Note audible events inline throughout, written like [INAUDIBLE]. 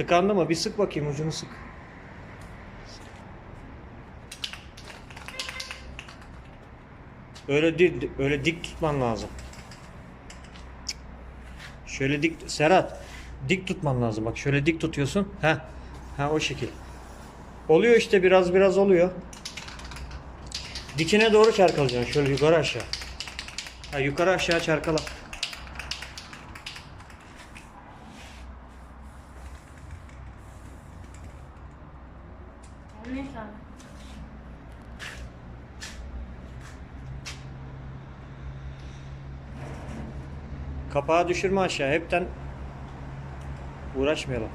Tıkandı mı? Bir sık bakayım ucunu sık. Öyle değil, öyle dik tutman lazım. Şöyle dik, Serhat, dik tutman lazım. Bak şöyle dik tutuyorsun. Ha, ha o şekil. Oluyor işte biraz biraz oluyor. Dikine doğru çarkalayacaksın. Şöyle yukarı aşağı. Ha, yukarı aşağı çarkala. Neyse abi. Kapağı düşürme aşağı. Hepten uğraşmayalım.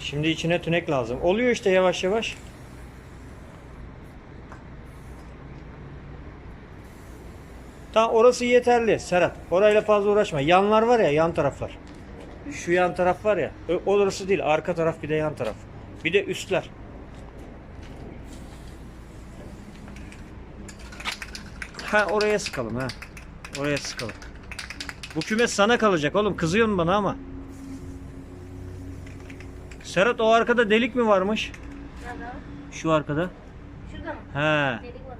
Şimdi içine tünek lazım. Oluyor işte yavaş yavaş. Tamam orası yeterli Serhat. Orayla fazla uğraşma. Yanlar var ya yan taraflar. Şu yan taraf var ya. Orası değil. Arka taraf bir de yan taraf. Bir de üstler. Ha oraya sıkalım ha. Oraya sıkalım. Bu kümes sana kalacak oğlum. Kızıyorsun bana ama. Serhat o arkada delik mi varmış? Nerede? Şu arkada. Şurada mı? He. Delik var.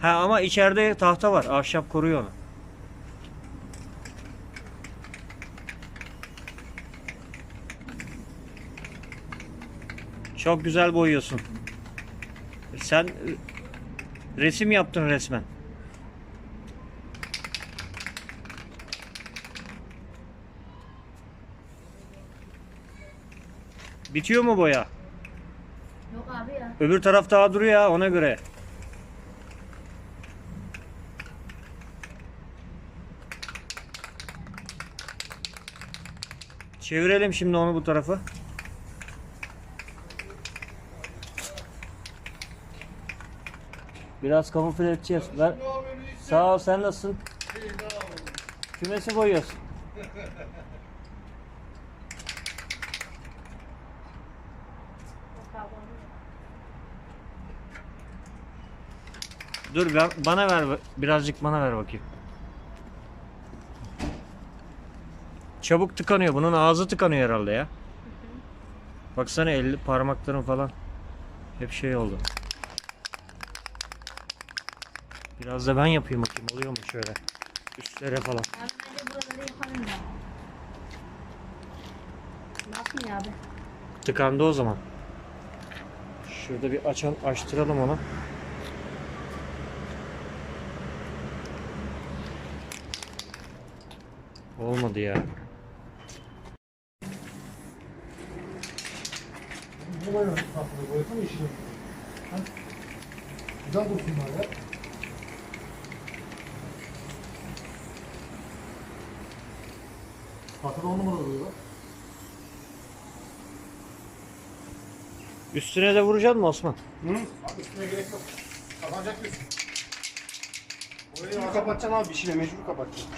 Ha ama içeride tahta var. Ahşap koruyor onu. Çok güzel boyuyorsun. Sen resim yaptın resmen. Bitiyor mu boya? Yok abi ya. Öbür taraf daha duruyor ya ona göre. Çevirelim şimdi onu bu tarafa. Biraz kamufle edeceğiz. Ver. Sağ ol sen nasılsın? Kümesi boyuyorsun. [LAUGHS] Yok abi. Dur ben, bana ver birazcık bana ver bakayım. Çabuk tıkanıyor. Bunun ağzı tıkanıyor herhalde ya. Baksana elli parmakların falan hep şey oldu. Biraz da ben yapayım bakayım oluyor mu şöyle üstlere falan. Abi bence buraları yapalım da. Ne yapayım ya abi? Tıkandı o zaman. Şurada bir açan açtıralım onu. Olmadı ya. Ne var tatlı boyasana işini. Güzel dursunlar ya. Patron on numara oluyor lan. Üstüne de vuracaksın mı Osman? Hı? Abi üstüne gerek yok. Kazanacak mısın? Orayı kapatacaksın abi işine mecbur kapatacaksın.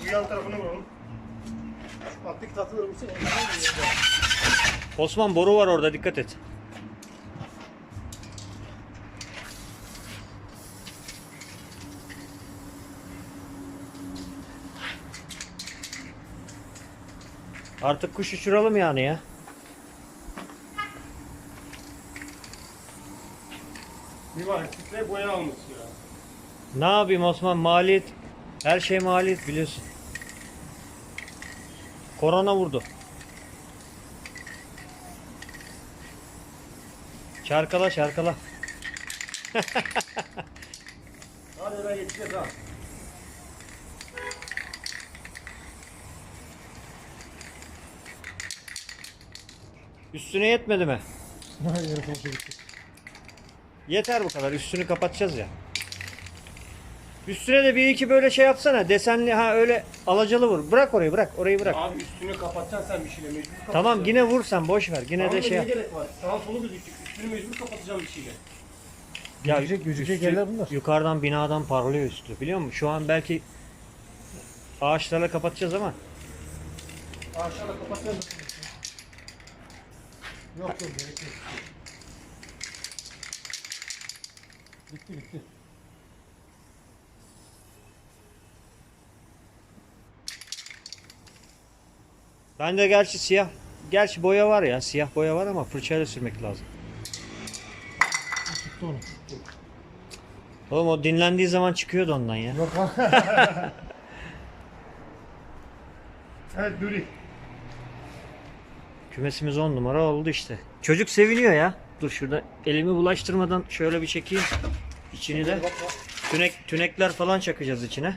Bu yan tarafını vuralım. Şu alttaki tahtaları vursana. Osman boru var orada dikkat et. Artık kuş uçuralım yani ya. Bir var kitle boya almış ya. Ne yapayım Osman maliyet her şey maliyet biliyorsun. Korona vurdu. Çarkala çarkala. [LAUGHS] Hadi ben geçeceğiz ha. Üstüne yetmedi mi? Hayır. Yeter bu kadar. Üstünü kapatacağız ya. Üstüne de bir iki böyle şey yapsana. Desenli ha öyle alacalı vur. Bırak orayı bırak. Orayı bırak. Abi üstünü kapatacaksın sen bir şeyle mecbur kapatacaksın. Tamam yine vur sen boş ver. Yine Tamam de da şey ne yap. gerek var? Sağ solu gözükecek. Üstünü mecbur kapatacağım bir şeyle. Ya Gözükecek, gözükecek üstü- yerler bunlar. Yukarıdan binadan parlıyor üstü biliyor musun? Şu an belki ağaçlarla kapatacağız ama Aşağıda kapatacağız. Yok yok gerek yok. Bitti bitti. Bende gerçi siyah. Gerçi boya var ya. Siyah boya var ama fırçayla sürmek lazım. Tuttu onu. Oğlum o dinlendiği zaman çıkıyordu ondan ya. Yok lan. [LAUGHS] evet Nuri. Kümesimiz 10 numara oldu işte. Çocuk seviniyor ya. Dur şurada elimi bulaştırmadan şöyle bir çekeyim. İçini de. Tünek, tünekler falan çakacağız içine.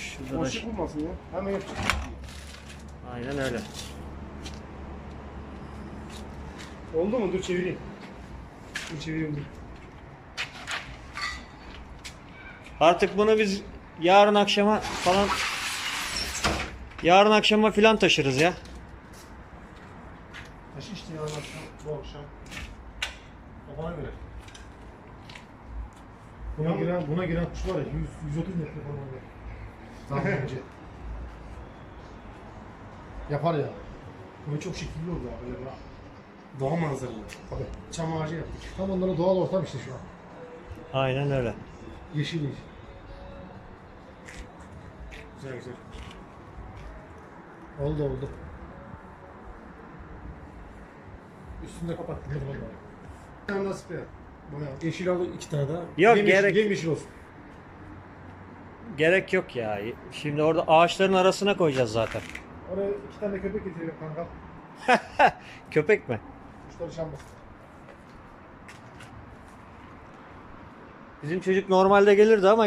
Şurada da Boşluk bulmasın ya. Hemen yapacak. Aynen öyle. Oldu mu? Dur çevireyim. Dur çevireyim dur. Artık bunu biz yarın akşama falan yarın akşama filan taşırız ya. Taşı işte yarın akşam, bu akşam. Kafana göre. Buna giren, buna giren kuş var ya 100, 130 metre falan var. Daha [LAUGHS] önce. Yapar ya. Böyle çok şekilli oldu ya böyle bir doğa manzaralı. Tabii. Çam ağacı yaptık. Tam onlara doğal ortam işte şu an. Aynen öyle. Yeşil yeşil. Güzel güzel. Oldu oldu. Üstünde. Bir tane nasip ya. Bayağı. Yeşil al iki tane daha. Yok, Yem gerek- Yeşil, olsun. Gerek yok ya. Şimdi orada ağaçların arasına koyacağız zaten. Oraya iki tane köpek getirelim kanka. [LAUGHS] Köpek mi? Kuşları şambasın. Bizim çocuk normalde gelirdi ama